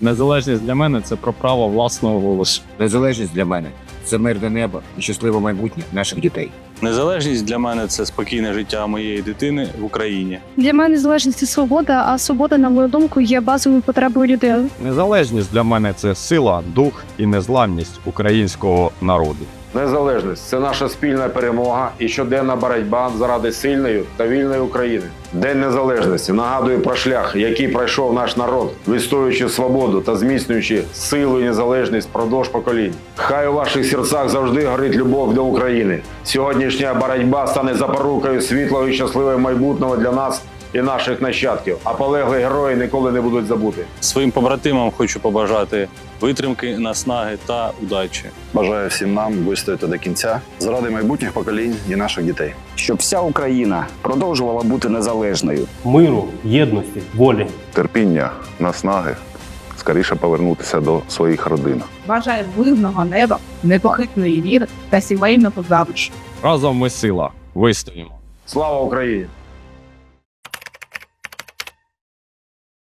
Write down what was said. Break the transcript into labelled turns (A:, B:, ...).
A: Незалежність для мене це про право власного голосу.
B: Незалежність для мене це мирне небо і щасливе майбутнє наших дітей.
C: Незалежність для мене це спокійне життя моєї дитини в Україні.
D: Для мене незалежність це свобода, а свобода, на мою думку, є базовою потребою людини.
A: Незалежність для мене це сила, дух і незламність українського народу.
E: Незалежність це наша спільна перемога і щоденна боротьба заради сильної та вільної України. День незалежності нагадує про шлях, який пройшов наш народ, відстоюючи свободу та зміцнюючи силу і незалежність впродовж поколінь. Хай у ваших серцях завжди горить любов до України. Сьогоднішня боротьба стане запорукою світлого і щасливого майбутнього для нас і наших нащадків. А полеглі герої ніколи не будуть забути.
C: Своїм побратимам хочу побажати витримки, наснаги та удачі.
F: Бажаю всім нам вистояти до кінця заради майбутніх поколінь і наших дітей.
G: щоб вся Україна продовжувала бути незалежною.
H: миру, єдності, волі.
I: терпіння, наснаги, скоріше повернутися до своїх родин.
J: Бажаю мирного неба, непохитної віри та сімейного завжди.
A: Разом ми сила. Вистоїмо.
E: Слава Україні!